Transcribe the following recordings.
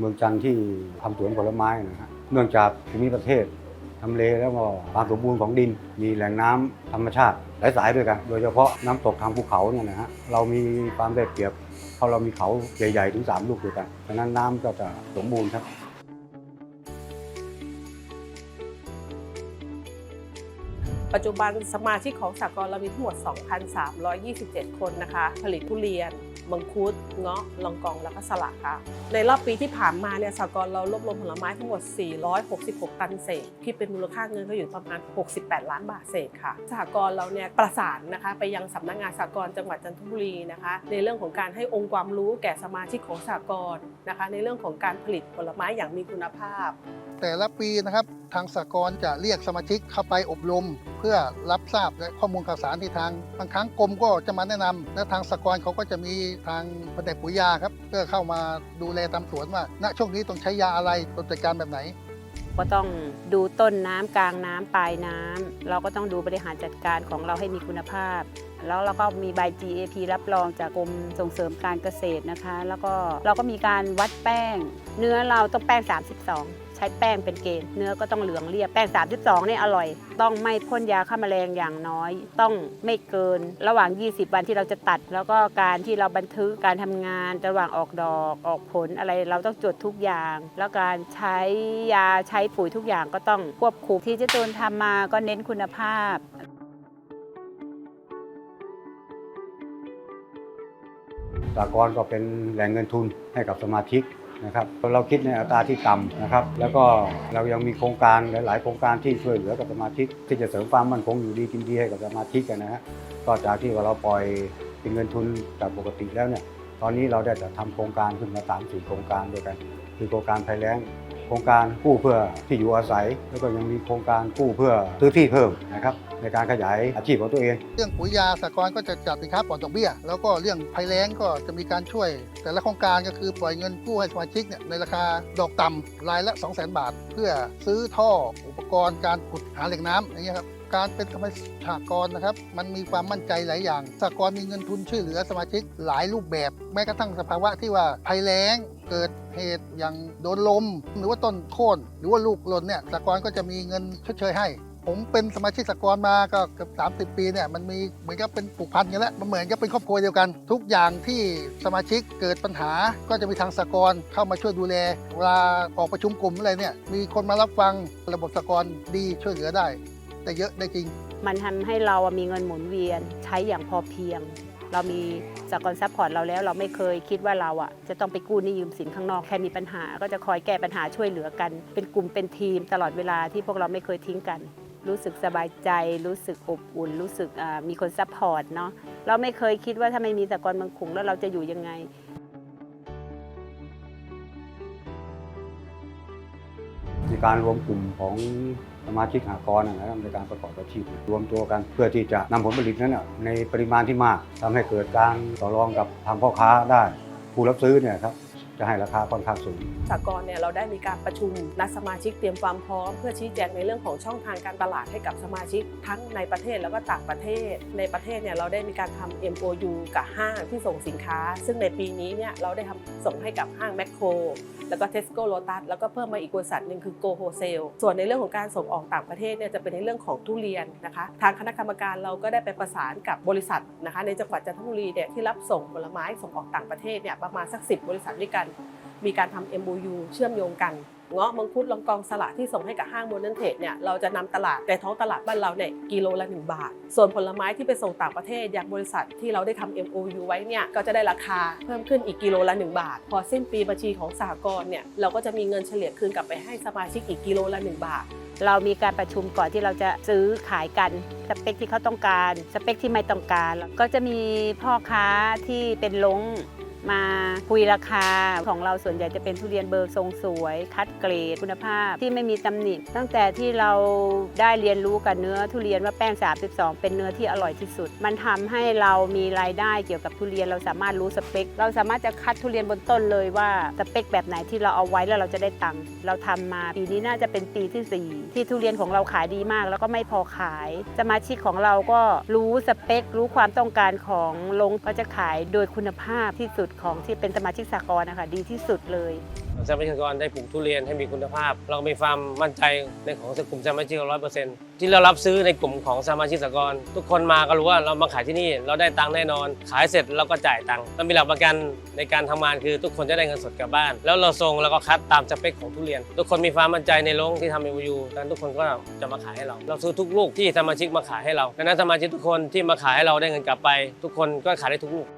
เมืองจันทร์ที่ทำสวนผลไม้นะฮะเนื่องจากภูมิประเทศทำเลแล้วก็ความสมบูรณ์ของดิน มีแหล่งน้ำธรรมชาติหลายสายด้วยกัน โดยเฉพาะน้ำตกทางภูเขาเนี่ยนะฮะเรามีความได้เปรียบเพราะเรามีเขาใหญ่ๆถึงสามลูกด้วยกันเพราะฉะนั้นน้ำก็จะสมบูรณ์ครับปัจจุบันสมาชิกของสากลเรามีทั้งหมด 2,327 คนนะคะ ผลิตทุเรียน มังคุดเงาะลองกองแล้วก็สละค่ะ ในรอบปีที่ผ่านมาเนี่ยสากลเรารวบรวมผลไม้ทั้งหมด 466 ตันเศษคิดเป็นมูลค่าเงินก็อยู่ประมาณ 68 ล้านบาทเศษค่ะสหกรณ์เราเนี่ยประสานนะคะไปยังสำนักงานสหกรณ์จังหวัดจันทบุรีนะคะ ในเรื่องของการให้องค์ความรู้แก่สมาชิกของสหกรณ์นะคะ ในเรื่องของการผลิตผลไม้อย่างมีคุณภาพ แต่ละปีนะครับทางสากลจะเรียกสมาชิกเข้าไปอบรม เพื่อรับทราบและข้อมูลข่าวสารที่ทางบางครั้งกรมก็จะมาแนะนำและทางสากลเขาก็จะมีทางแผนกปุ๋ยยาครับเพื่อเข้ามาดูแลตามสวนว่า ณช่วงนี้ต้องใช้ยาอะไรต้องจัดการแบบไหน ก็ต้องดูต้นน้ำกลางน้ำปลายน้ำเราก็ต้องดูบริหารจัดการของเราให้มีคุณภาพแล้วเราก็มีใบ GAP รับรองจากกรมส่งเสริมการเกษตรนะคะ แล้วก็เราก็มีการวัดแป้ง เนื้อเราต้องแป้ง 32 ช้แป้งเป็นเกณฑ์เนื้อก็ต้องเหลืองเรียบแป้ง 32เนี่ยอร่อย ต้องไม่พ่นยาฆ่าแมลงอย่างน้อย ต้องไม่เกินระหว่าง 20 วันที่เราจะตัด แล้วก็การที่เราบันทึกการทำงานระหว่างออกดอกออกผลอะไรเราต้องจดทุกอย่าง แล้วการใช้ยาใช้ปุ๋ยทุกอย่างก็ต้องควบคุมที่เจะตูนทำมาก็เน้นคุณภาพสากลก็เป็นแหล่งเงินทุนให้กับสมาชิก นะครับเราคิดในอัตราที่ต่ำนะครับ แล้วก็เรายังมีโครงการหลาย ๆ โครงการที่ช่วยเหลือกับสมาชิกที่จะเสริมความมั่นคงอยู่ดีกินดีให้กับสมาชิกกันนะฮะก็จากที่ว่าเราปล่อยเป็นเงินทุนจากปกติแล้วเนี่ยตอนนี้เราได้จะทำโครงการขึ้นมาสามสี่โครงการด้วยกันคือโครงการภัยแล้งโครงการกู้เพื่อที่อยู่อาศัย แล้วก็ยังมีโครงการกู้เพื่อซื้อที่เพิ่มนะครับ ในการขยายอาชีพของตัวเอง เรื่องปุ๋ยยาสากลก็จะจัดสินค้าปลอดดอกเบี้ย แล้วก็เรื่องภัยแล้งก็จะมีการช่วย แต่ละโครงการก็คือปล่อยเงินกู้ให้สมาชิกเนี่ยในราคาดอกต่ำรายละ 2 0 0 0 0 0 บาท เพื่อซื้อท่ออุปกรณ์การขุดหาแหล่งน้ำอย่างเงี้ยครับการเป็นสมาชิกสหกรณ์นะครับ มันมีความมั่นใจหลายอย่างสหกรณ์มีเงินทุนช่วยเหลือสมาชิกหลายรูปแบบ แม้กระทั่งสภาวะที่ว่าภัยแล้งเกิดเหตุอย่างโดนลม หรือว่าต้นโค่นหรือว่าลูกหล่นเนี่ยสหกรณ์ก็จะมีเงินชดเชยให้ ผมเป็นสมาชิกสกรมาก็เกือบ30ปีเนี่ยมันมีเหมือนกับเป็นผูกพันกันแล้วมันเหมือนกับเป็นครอบครัวเดียวกัน ทุกอย่างที่สมาชิกเกิดปัญหาก็จะมีทางสกรเข้ามาช่วยดูแล เวลาออกประชุมกลุ่มอะไรเนี่ยมีคนมารับฟังระบบสกรดีช่วยเหลือได้ แต่เยอะได้จริง มันทำให้เรามีเงินหมุนเวียนใช้อย่างพอเพียง เรามีสกลซัพพอร์ตเราแล้วเราไม่เคยคิดว่าเราอะจะต้องไปกู้หนี้ยืมสินข้างนอกแค่มีปัญหา ก็จะคอยแก้ปัญหาช่วยเหลือกัน เป็นกลุ่มเป็นทีมตลอดเวลาที่พวกเราไม่เคยทิ้งกัน รู้สึกสบายใจ รู้สึกอบอุ่น รู้สึกมีคนซัพพอร์ตเนาะเราไม่เคยคิดว่าถ้าไม่มีสากลบางขุงแล้วเราจะอยู่ยังไงในการรวมกลุ่มของสมาชิกหากรนะครับในการประกอบอาชีพรวมตัวกันเพื่อที่จะนำผลผลิตนั้นในปริมาณที่มากทำให้เกิดการต่อรองกับทางพ่อค้าได้ผู้รับซื้อเนี่ยครับ จะให้ราคาค่อนข้างสูงสากลเนี่ยเราได้มีการประชุมนัดสมาชิกเตรียมความพร้อม เพื่อชี้แจงในเรื่องของช่องทางการตลาดให้กับสมาชิกทั้งในประเทศแล้วก็ต่างประเทศ ในประเทศเนี่ยเราได้มีการทำ MOU กับห้างที่ส่งสินค้า ซึ่งในปีนี้เนี่ยเราได้ทำส่งให้กับห้างแมคโคร แล้วก็ Tesco Lotus แล้วก็เพิ่มมาอีกบริษัทหนึ่งคือ Go Wholesale ส่วนในเรื่องของการส่งออกต่างประเทศเนี่ยจะเป็นในเรื่องของทุเรียนนะคะทางคณะกรรมการเราก็ได้ไปประสานกับบริษัทนะคะในจังหวัดจันทบุรีเนี่ยที่รับส่งผลไม้ส่งออกต่างประเทศเนี่ยประมาณสัก 10 บริษัทด้วยกัน มีการทำ MOU เชื่อมโยงกันเงาะมังคุดลองกองสละที่ส่งให้กับห้างโมเดิร์นเทรดเนี่ยเราจะนำตลาดในท้องตลาดบ้านเราเนี่ยกิโลละ 1 บาท ส่วนผลไม้ที่ไปส่งต่างประเทศอย่างบริษัทที่เราได้ทำ MOU ไว้เนี่ยก็จะได้ราคาเพิ่มขึ้นอีกกิโลละ 1 บาท พอสิ้นปีบัญชีของสหกรณ์เนี่ยเราก็จะมีเงินเฉลี่ยคืนกลับไปให้สมาชิกอีกกิโลละ 1 บาท เรามีการประชุมก่อนที่เราจะซื้อขายกันสเปคที่เขาต้องการ สเปคที่ไม่ต้องการ ก็จะมีพ่อค้าที่เป็นลง มาคุยราคาของเราส่วนใหญ่จะเป็นทุเรียนเบอร์ทรงสวย คัดเกรดคุณภาพที่ไม่มีตำหนิ ตั้งแต่ที่เราได้เรียนรู้กับเนื้อทุเรียนว่าแป้ง 32 เป็นเนื้อที่อร่อยที่สุด มันทำให้เรามีรายได้เกี่ยวกับทุเรียนเราสามารถรู้สเปค เราสามารถจะคัดทุเรียนบนต้นเลยว่าสเปคแบบไหนที่เราเอาไว้แล้วเราจะได้ตังค์เราทำมาปีนี้น่าจะเป็นปีที่สี่ที่ทุเรียนของเราขายดีมาก แล้วก็ไม่พอขาย สมาชิกของเราก็รู้สเปค รู้ความต้องการของลงก็จะขายโดยคุณภาพที่สุดของที่เป็นสมาชิกสากลนะคะดีที่สุดเลยทรัพยากรได้ปลูกทุเรียนให้มีคุณภาพ เราก็มีความมั่นใจในของกลุ่มสมาชิกร้อยเปอร์เซ็นต์ที่เรารับซื้อในกลุ่มของสมาชิกสหกรณ์ทุกคนมาก็รู้ว่าเรามาขายที่นี่เราได้ตังค์แน่นอน ขายเสร็จเราก็จ่ายตังค์เรามีหลักประกันในการทำงานคือทุกคนจะได้เงินสดกลับบ้าน แล้วเราส่งแล้วก็คัดตามสเปคของทุเรียน ทุกคนมีความมั่นใจในโรงที่ทำเอ็มยูดังนั้นทุกคนก็จะมาขายให้เรา เราซื้อทุกลูกที่สมาชิกมาขายให้เราดังนั้นสมาชิกทุกคนที่มาขายให้เราได้เงินกลับไป ทุกคนก็ขายได้ทุกลูก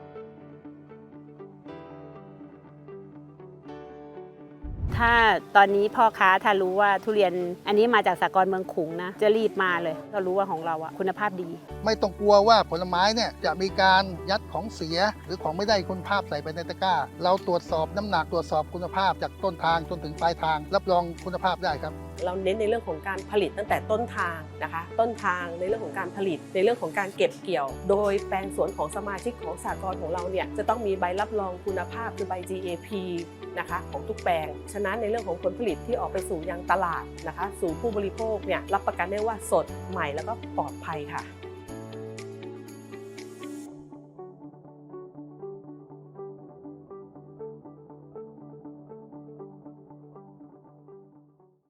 ถ้าตอนนี้พ่อค้าถ้ารู้ว่าทุเรียนอันนี้มาจากสากลเมืองขุงนะ จะรีบมาเลยก็รู้ว่าของเราอะคุณภาพดี ไม่ต้องกลัวว่าผลไม้เนี่ยจะมีการยัดของเสียหรือของไม่ได้คุณภาพใส่ไปในตะกร้า เราตรวจสอบน้ำหนักตรวจสอบคุณภาพจากต้นทางจนถึงปลายทาง รับรองคุณภาพได้ครับเราเน้นในเรื่องของการผลิตตั้งแต่ต้นทางนะคะ ต้นทางในเรื่องของการผลิตในเรื่องของการเก็บเกี่ยว โดยแปลงสวนของสมาชิกของสากลของเราเนี่ยจะต้องมีใบรับรองคุณภาพคือใบ GAP นะคะของทุกแปลง ฉะนั้นในเรื่องของผลผลิตที่ออกไปสู่ยังตลาดนะคะ สู่ผู้บริโภคเนี่ยรับประกันได้ว่าสดใหม่แล้วก็ปลอดภัยค่ะ